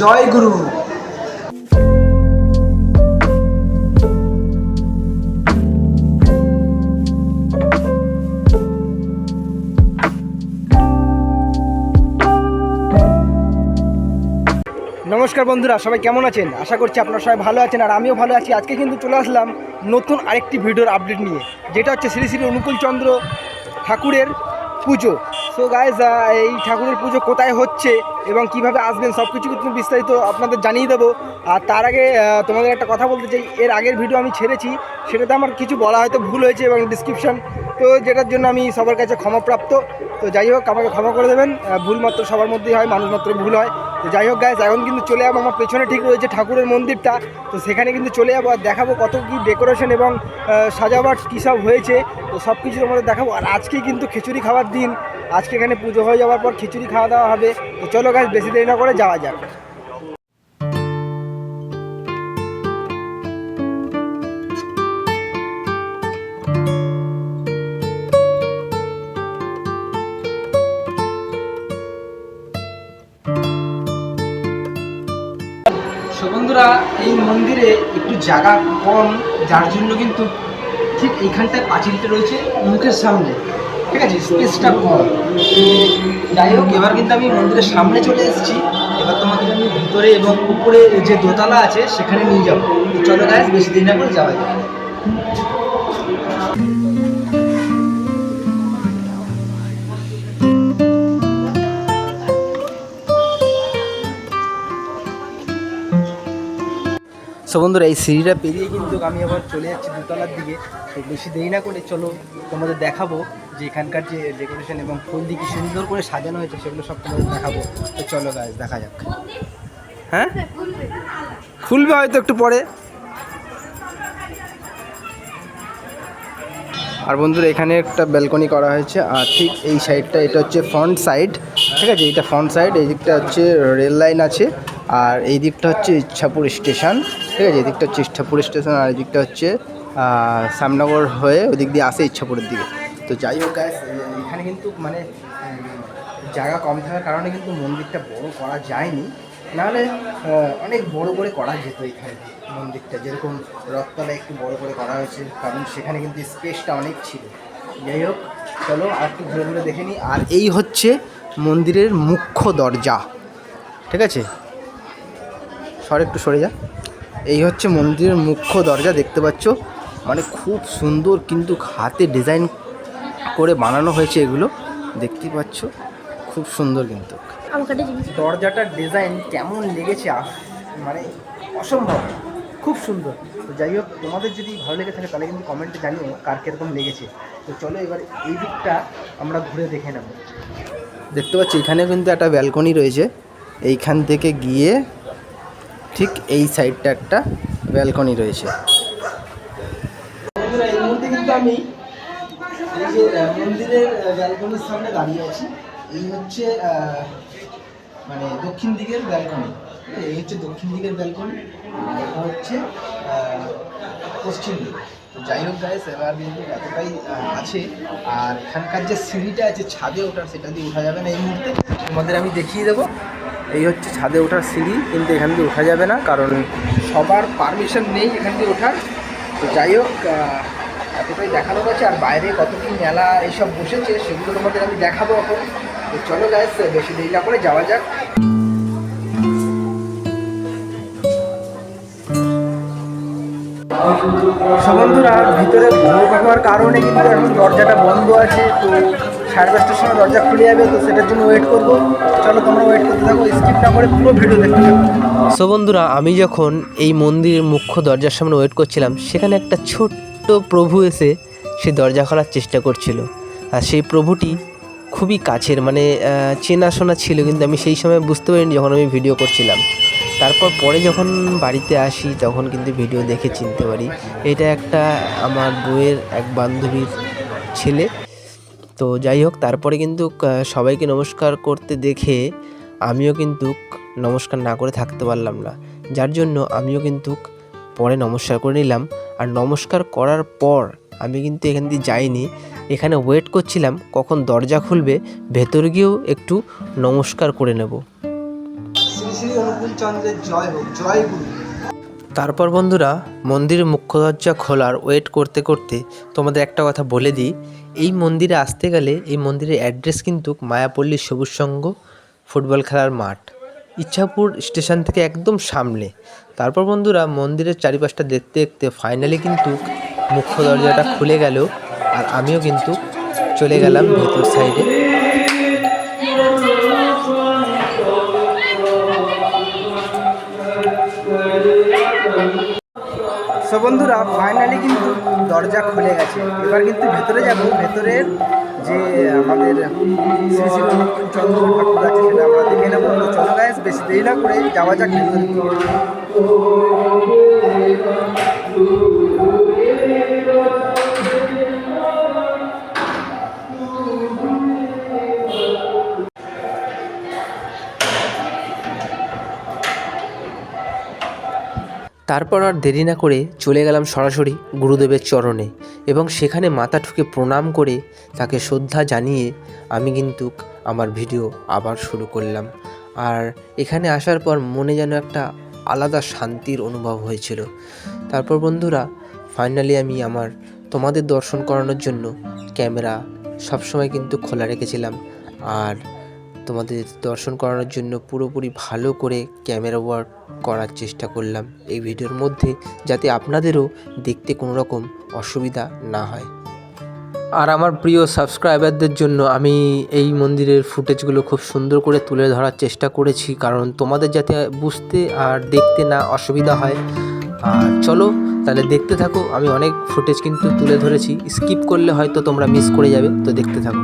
জয় গুরু। নমস্কার বন্ধুরা, সবাই কেমন আছেন? আশা করছি আপনারা সবাই ভালো আছেন আর আমিও ভালো আছি। আজকে কিন্তু চলে আসলাম নতুন আরেকটি ভিডিওর আপডেট নিয়ে, যেটা হচ্ছে শ্রী শ্রী অনুকূল চন্দ্র ঠাকুরের পুজো। সো গাইজ এই ঠাকুরের পুজো কোথায় হচ্ছে এবং কীভাবে আসবেন সব কিছু কিন্তু বিস্তারিত আপনাদের জানিয়ে দেবো। আর তার আগে তোমাদের একটা কথা বলতে চাই। এর আগের ভিডিও আমি ছেড়েছি, সেটাতে আমার কিছু বলা হয়তো ভুল হয়েছে এবং ডিসক্রিপশন তো যেটার জন্য আমি সবার কাছে ক্ষমাপ্রাপ্ত। তো যাই হোক, আমাকে ক্ষমা করে দেবেন। ভুল মাত্র সবার মধ্যেই হয়, মানুষ মাত্র ভুল হয়। তো যাই হোক গাইজ এখন কিন্তু চলে যাব, আমার পেছনে ঠিক রয়েছে ঠাকুরের মন্দিরটা। তো সেখানে কিন্তু চলে যাব আর দেখাবো কত কী ডেকোরেশন এবং সাজাবার কী সব হয়েছে। তো সব কিছু তোমাদের দেখাবো। আর আজকে কিন্তু খিচুড়ি খাওয়ার দিন। আজকে এখানে পুজো হয়ে যাওয়ার পর খিচুড়ি খাওয়া দাওয়া হবে। তো চলো গাছ বেশি দেরি না করে যাওয়া যাক। বন্ধুরা, এই মন্দিরে একটু জায়গা কম, যার জন্য কিন্তু ঠিক এইখানটায় পাঁচিলটা রয়েছে মুখের সামনে। ঠিক আছে, স্পেসটা কম। যাই হোক, এবার কিন্তু আমি মন্দিরের সামনে চলে এসেছি। এবার তোমাদের আমি ভিতরে এবং উপরে যে দোতলা আছে, সেখানে নিয়ে যাব। চলো গাছ বেশি দিন না করে যাওয়া যায় সো বন্ধুরা, এই সিঁড়িটা পেরিয়ে কিন্তু আমি আবার চলে যাচ্ছি দোতলার দিকে। তো বেশি দেরি না করে চলো তোমাদের দেখাবো। যে এখানকার যে ডেকোরেশন এবং ফুল দিয়ে কি সুন্দর করে সাজানো হয়েছে সেগুলো সব তোমাদের দেখাবো। তো চলো গাছ দেখা যাক। হ্যাঁ? খুলবে হয়তো একটু পরে। আর বন্ধুরা, এখানে একটা ব্যালকনি করা হয়েছে, আর ঠিক এই সাইডটা এটা হচ্ছে ফ্রন্ট সাইড ঠিক আছে? এটা ফ্রন্ট সাইড এই দিকটা হচ্ছে রেল লাইন আছে, আর এই দিকটা হচ্ছে ইচ্ছাপুর স্টেশন ঠিক আছে? এই দিকটা হচ্ছে ইচ্ছাপুর স্টেশন আর এই দিকটা হচ্ছে সামনগর হয়ে ওই দিক দিয়ে আসে ইচ্ছাপুরের দিকে। তো যাই হোক guys, এখানে কিন্তু মানে জায়গা কম থাকার কারণে কিন্তু মন্দিরটা বড় করা যায়নি। নাহলে অনেক বড় করে করা যেত এখানে মন্দিরটা। যেরকম রথতলা একটু বড় করে করা হয়েছে কারণ সেখানে কিন্তু স্পেসটা অনেক ছিল। যাই হোক চলো আর একটু ঘুরে ঘুরে দেখে নিই। আর এই হচ্ছে মন্দিরের মুখ্য দরজা। ঠিক আছে? সর একটু সরে যা। এই হচ্ছে মন্দিরের মুখ্য দরজা দেখতে পাচ্ছ? মানে খুব সুন্দর কিন্তু হাতে ডিজাইন করে বানানো হয়েছে এগুলো। দেখতেই পাচ্ছ খুব সুন্দর কিন্তু। দরজাটার ডিজাইন কেমন লেগেছে? মানে অসম্ভব। খুব সুন্দর। তো যাই হোক তোমাদের যদি ভালো লেগে থাকে তাহলে কিন্তু কমেন্টে জানিও কার কীরকম লেগেছে। তো চলো এবার এই দিকটা আমরা ঘুরে দেখে নেব। দেখতে পাচ্ছি এখানে কিন্তু একটা ব্যালকনি রয়েছে। এইখান থেকে গিয়ে ঠিক এই সাইডটা একটা ব্যালকনি রয়েছে। এই মুহূর্তে কিন্তু আমি এই যে মন্দিরের ব্যালকনির সামনে দাঁড়িয়ে আছি। এই হচ্ছে মানে দক্ষিণ দিকের ব্যালকনি এই হচ্ছে দক্ষিণ দিকের ব্যালকনি এটা হচ্ছে পশ্চিম দিক। যাই হোক গাইস এবার কিন্তু এতটাই আছে, আর এখানকার যে সিঁড়িটা আছে ছাদে ওঠার, সেটা দিয়ে ওঠা যাবে না এই মুহূর্তে। তোমাদের আমি দেখিয়ে দেবো। এই হচ্ছে ছাদে ওঠার সিঁড়ি, কিন্তু এখান দিয়ে ওঠা যাবে না, কারণ সবার পারমিশন নেই এখান দিয়ে ওঠার। তো যাই হোক এতটাই দেখানো গেছে আর বাইরে কত কি মেলা এইসব বসেছে সেগুলো তোমাদের আমি দেখাবো এখন। তো চলো গাইস বেশি দেরি না করে যাওয়া যাক। সব বন্ধুরা ভিতরে ভোগ হওয়ার কারণে কিন্তু এখন দরজাটা বন্ধ আছে তো সাড়ে দশটার সময় দরজা খুলে যাবে তো সেটার জন্য ওয়েট করব। চলো তোমরা ওয়েট করতে থাকো স্কিপ না করে পুরো ভিডিও দেখতে থাকো। সো বন্ধুরা আমি যখন এই মন্দিরের মুখ্য দরজার সামনে ওয়েট করছিলাম সেখানে একটা ছোট্ট প্রভু এসে সে দরজা খোলার চেষ্টা করছিল। আর সেই প্রভুটি খুবই কাছের মানে চেনাশোনা ছিল, কিন্তু আমি সেই সময় বুঝতে পারিনি যখন আমি ভিডিও করছিলাম। তারপর পরে যখন বাড়িতে আসি, তখন কিন্তু ভিডিও দেখে চিনতে পারি, এটা একটা আমার বউয়ের এক বান্ধবীর ছেলে। তো যাই হোক, তারপরে কিন্তু সবাইকে নমস্কার করতে দেখে আমিও কিন্তু নমস্কার না করে থাকতে পারলাম না। যার জন্য আমিও কিন্তু পরে নমস্কার করে নিলাম। আর নমস্কার করার পর আমি কিন্তু এখান দিয়ে যাইনি। এখানে ওয়েট করছিলাম কখন দরজা খুলবে ভেতর গিয়েও একটু নমস্কার করে নেব। তারপর বন্ধুরা মন্দিরের মুখ্য দরজা খোলার ওয়েট করতে করতে তোমাদের একটা কথা বলে দিই। এই মন্দিরে আসতে গেলে এই মন্দিরের অ্যাড্রেস কিন্তু মায়াপল্লী সবুজ সংঘ ফুটবল খেলার মাঠ। ইচ্ছাপুর স্টেশন থেকে একদম সামনে। তারপর বন্ধুরা, মন্দিরের চারিপাশটা দেখতে দেখতে ফাইনালি কিন্তু মুখ্য দরজাটা খুলে গেল আর আমিও কিন্তু চলে গেলাম ভেতর সাইডে সো বন্ধুরা ফাইনালি কিন্তু দরজা খুলে গেছে। এবার কিন্তু ভেতরে যাব। ভেতরের যে আমাদের শ্রী শ্রী চন্দ্র ঠাকুর আছে, সেটা আমরা দেখে নেব। তো চলো গাছ বেশি দেরি না করে যাওয়া যাক ভেতরে। তারপর আর দেরি না করে চলে গেলাম সরাসরি গুরুদেবের চরণে এবং সেখানে মাথা ঠুকে প্রণাম করে তাকে শ্রদ্ধা জানিয়ে আমি কিন্তু আমার ভিডিও আবার শুরু করলাম। আর এখানে আসার পর মনে যেন একটা আলাদা শান্তির অনুভব হয়েছিল। তারপর বন্ধুরা ফাইনালি আমি আমার তোমাদের দর্শন করানোর জন্য ক্যামেরা সবসময় কিন্তু খোলা রেখেছিলাম। আর তোমাদের দর্শন করানোর জন্য পুরোপুরি ভালো করে ক্যামেরা ওয়ার্ক করার চেষ্টা করলাম এই ভিডিওর মধ্যে, যাতে আপনাদেরও দেখতে কোনো রকম অসুবিধা না হয়। আর আমার প্রিয় সাবস্ক্রাইবারদের জন্য আমি এই মন্দিরের ফুটেজগুলো খুব সুন্দর করে তুলে ধরার চেষ্টা করেছি, কারণ তোমাদের যাতে বুঝতে আর দেখতে না অসুবিধা হয়। আর চলো, তাহলে দেখতে থাকো, আমি অনেক ফুটেজ কিন্তু তুলে ধরেছি। স্কিপ করলে হয়তো তোমরা মিস করে যাবে, তো দেখতে থাকো।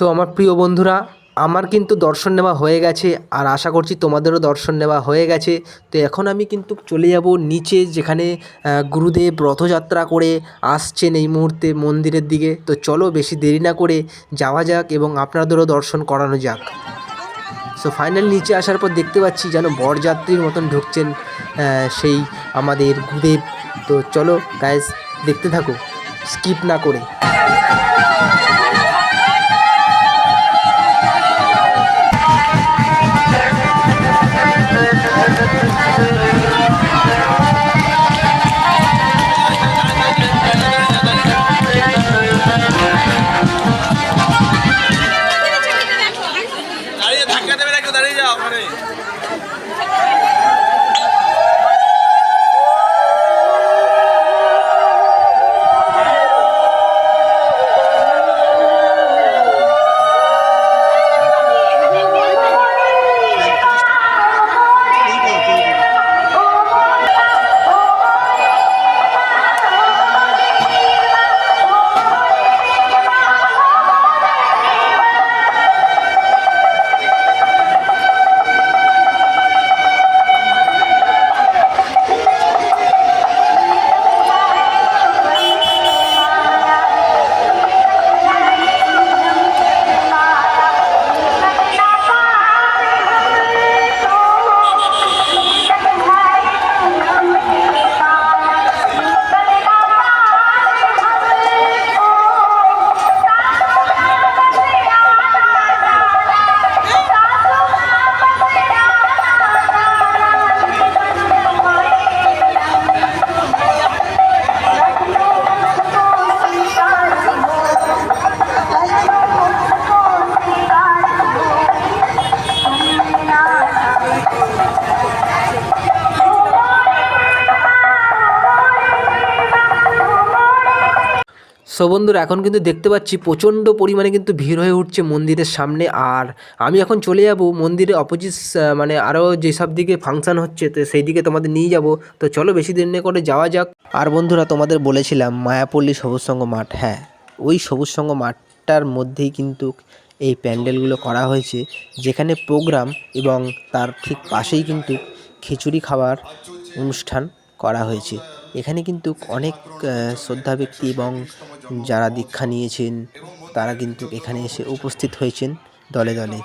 সো আমার প্রিয় বন্ধুরা, আমার কিন্তু দর্শন নেওয়া হয়ে গেছে আর আশা করছি তোমাদেরও দর্শন নেওয়া হয়ে গেছে। তো এখন আমি কিন্তু চলে যাব নিচে যেখানে গুরুদেব রথযাত্রা করে আসছেন এই মুহূর্তে মন্দিরের দিকে। তো চলো বেশি দেরি না করে যাওয়া যাক এবং আপনাদেরও দর্শন করানো যাক। সো ফাইনাল নিচে আসার পর দেখতে পাচ্ছি যেন বরযাত্রীর মতন ঢুকছেন সেই আমাদের গুরুদেব। তো চলো গাইজ দেখতে থাকো। স্কিপ না করে। ধাক্কা দেবে একটু দাঁড়িয়ে যাও ওখানে। সো বন্ধুরা, এখন কিন্তু দেখতে পাচ্ছি প্রচণ্ড পরিমাণে কিন্তু ভিড় হয়ে উঠছে মন্দিরের সামনে। আর আমি এখন চলে যাব মন্দিরের অপোজিট মানে আরও যেসব দিকে ফাংশন হচ্ছে, তো সেই দিকে তোমাদের নিয়ে যাব। তো চলো বেশি দিন করে যাওয়া যাক। আর বন্ধুরা, তোমাদের বলেছিলাম মায়াপল্লী সবুজ সংঘ মাঠ হ্যাঁ ওই সবুজ সংঘ মাঠটার মধ্যেই কিন্তু এই প্যান্ডেলগুলো করা হয়েছে, যেখানে প্রোগ্রাম এবং তার ঠিক পাশেই কিন্তু খিচুড়ি খাওয়ার অনুষ্ঠান করা হয়েছে। এখানে কিন্তু অনেক শ্রদ্ধা ব্যক্তি এবং যারা দীক্ষা নিয়েছেন, তারা কিন্তু এখানে এসে উপস্থিত হয়েছেন দলে দলে।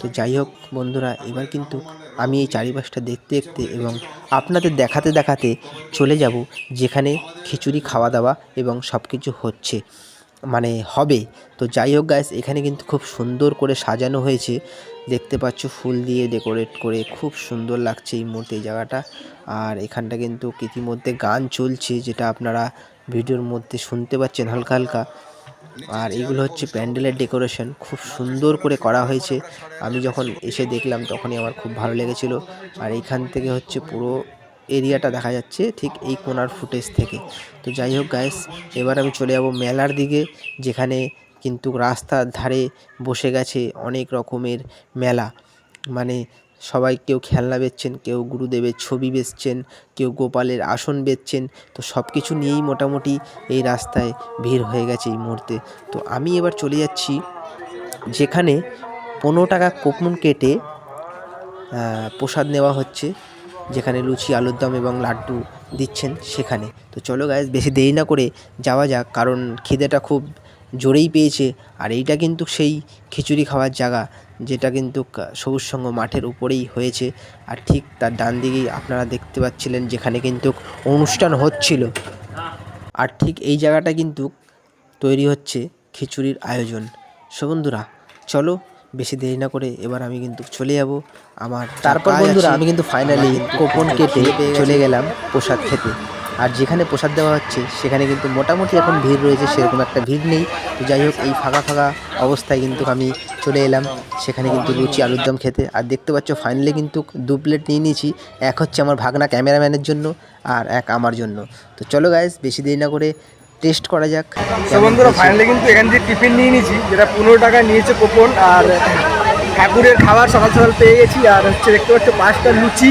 তো যাই হোক বন্ধুরা, এবার কিন্তু আমি এই চারিপাশটা দেখতে দেখতে এবং আপনাদের দেখাতে দেখাতে চলে যাব যেখানে খিচুড়ি খাওয়া দাওয়া এবং সব কিছু হচ্ছে। মানে হবে। তো যাই হোক গাইস এখানে কিন্তু খুব সুন্দর করে সাজানো হয়েছে। দেখতে পাচ্ছ ফুল দিয়ে ডেকোরেট করে খুব সুন্দর লাগছে এই মুহূর্তে এই জায়গাটা। আর এখানটা কিন্তু ইতিমধ্যে গান চলছে, যেটা আপনারা ভিডিওর মধ্যে শুনতে পাচ্ছেন হালকা হালকা। আর এগুলো হচ্ছে প্যান্ডেলের ডেকোরেশন। খুব সুন্দর করে করা হয়েছে। আমি যখন এসে দেখলাম তখনই আমার খুব ভালো লেগেছিল। আর এইখান থেকে হচ্ছে পুরো এরিয়াটা দেখা যাচ্ছে ঠিক এই কোনার ফুটেজ থেকে। তো যাই হোক গাইস এবার আমি চলে যাব মেলার দিকে, যেখানে কিন্তু রাস্তার ধারে বসে গেছে অনেক রকমের মেলা। মানে সবাই কেউ খেলনা বেচছেন, কেউ গুরুদেবের ছবি বেচছেন, কেউ গোপালের আসন বেচছেন। তো সব কিছু নিয়েই মোটামুটি এই রাস্তায় ভিড় হয়ে গেছে এই মুহূর্তে। তো আমি এবার চলে যাচ্ছি যেখানে পনেরো টাকা কুপন কেটে প্রসাদ নেওয়া হচ্ছে। যেখানে লুচি, আলুর দম এবং লাড্ডু দিচ্ছেন সেখানে। তো চলো গাইজ বেশি দেরি না করে যাওয়া যাক, কারণ খিদেটা খুব জোরেই পেয়েছে। আর এইটা কিন্তু সেই খিচুড়ি খাওয়ার জায়গা যেটা কিন্তু সবুজ সঙ্গ মাঠের উপরেই হয়েছে। আর ঠিক তার ডান দিকেই আপনারা দেখতে পাচ্ছিলেন যেখানে কিন্তু অনুষ্ঠান হচ্ছিল। আর ঠিক এই জায়গাটা কিন্তু তৈরি হচ্ছে খিচুড়ির আয়োজন। সো বন্ধুরা চলো বেশি দেরি না করে এবার আমি কিন্তু চলে যাব। আমার তারপর বন্ধুরা আমি কিন্তু ফাইনালি কোপন কেটে চলে গেলাম প্রসাদ খেতে। আর যেখানে প্রসাদ দেওয়া হচ্ছে, সেখানে কিন্তু মোটামুটি এখন ভিড় রয়েছে, সেরকম একটা ভিড় নেই। তো যাই হোক, এই ফাঁকা ফাঁকা অবস্থায় কিন্তু আমি চলে এলাম। সেখানে কিন্তু লুচি, আলুর দম খেতে। আর দেখতে পাচ্ছ ফাইনালি কিন্তু দু প্লেট নিয়ে নিয়েছি। এক হচ্ছে আমার ভাগনা ক্যামেরাম্যানের জন্য আর এক আমার জন্য। তো চলো গাইজ বেশি দেরি না করে টেস্ট করা যাক। বন্ধুরা ফাইনালি কিন্তু এখান থেকে টিফিন নিয়ে নিয়েছি, যেটা পনেরো টাকা নিয়েছে কুপন আর ঠাকুরের খাবার সকাল সকাল পেয়ে গেছি। আর হচ্ছে দেখতে পাচ্ছ, পাঁচটা লুচি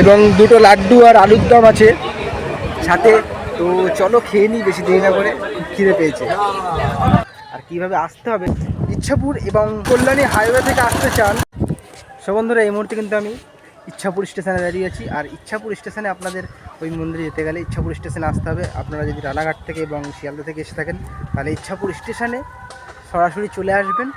এবং দুটো লাড্ডু আর আলুর দম আছে। সাথে। তো চলো খেয়ে নিই, বেশি দেরি না করে খিদে পেয়েছে। আর কীভাবে আসতে হবে? ইচ্ছাপুর এবং কল্যাণী হাইওয়ে থেকে আসতে চান। বন্ধুরা, এই মুহূর্তে কিন্তু আমি ইচ্ছাপুর স্টেশনে দাঁড়িয়ে আছি। আর ইচ্ছাপুর স্টেশনে আপনাদের ওই মন্দিরে যেতে গেলে ইচ্ছাপুর স্টেশনে আসতে হবে। আপনারা যদি রানাঘাট থেকে এবং শিয়ালদা থেকে এসে থাকেন, তাহলে ইচ্ছাপুর স্টেশনে সরাসরি চলে আসবেন।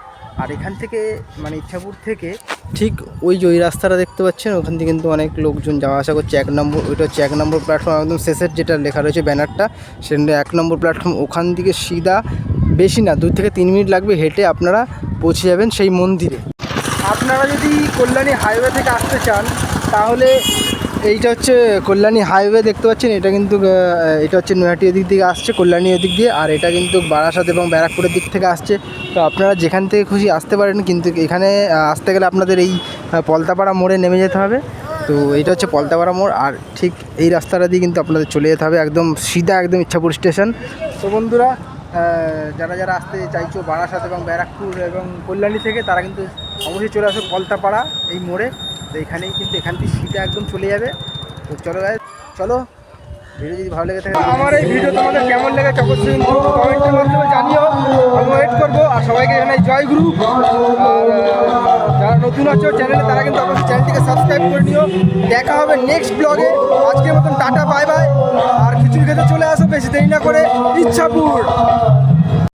আর এখান থেকে মানে ইচ্ছাপুর থেকে ঠিক ওই যে ওই রাস্তাটা দেখতে পাচ্ছেন ওখান থেকে কিন্তু অনেক লোকজন যাওয়া আসা করছে। এক নম্বর ওইটা হচ্ছে এক নম্বর প্ল্যাটফর্ম একদম শেষের যেটা লেখা রয়েছে ব্যানারটা সেটা এক নম্বর প্ল্যাটফর্ম ওখান থেকে সিধা বেশি না দুই থেকে তিন মিনিট লাগবে হেঁটে আপনারা পৌঁছে যাবেন সেই মন্দিরে। আপনারা যদি কল্যাণী হাইওয়ে থেকে আসতে চান তাহলে এইটা হচ্ছে কল্যাণী হাইওয়ে দেখতে পাচ্ছেন। এটা কিন্তু এটা হচ্ছে নৈহাটি এদিক থেকে আসছে, কল্যাণী এদিক দিয়ে। আর এটা কিন্তু বারাসাত এবং ব্যারাকপুরের দিক থেকে আসছে। তো আপনারা যেখান থেকে খুশি আসতে পারেন, কিন্তু এখানে আসতে গেলে আপনাদের এই পলতাপাড়া মোড়ে নেমে যেতে হবে। তো এইটা হচ্ছে পলতাপাড়া মোড়। আর ঠিক এই রাস্তাটা দিয়ে কিন্তু আপনাদের চলে যেতে হবে। একদম সিধা একদম ইচ্ছাপুর স্টেশন। তো বন্ধুরা যারা যারা আসতে চাইছো বারাসাত এবং ব্যারাকপুর এবং কল্যাণী থেকে, তারা কিন্তু অবশ্যই চলে আসো পলতাপাড়া এই মোড়ে। তো এখানেই কিন্তু এখান থেকে সিধা একদম চলে যাবে। তো চলো চলো। ভিডিও যদি ভালো লেগে থাকে আমার এই ভিডিও তোমাদের কেমন লেগেছে অবশ্যই কমেন্টের মাধ্যমে জানিও। আমি ওয়েট করব আর সবাইকে জানাই জয় গুরু। যারা নতুন আছো চ্যানেলে তারা কিন্তু অবশ্যই চ্যানেলটিকে সাবস্ক্রাইব করে নিও। দেখা হবে নেক্সট ব্লগে আজকের মতন টাটা বাই বাই আর খিচুড়ি খেতে চলে আসো, বেশি দেরি না করে। ইচ্ছাপুর।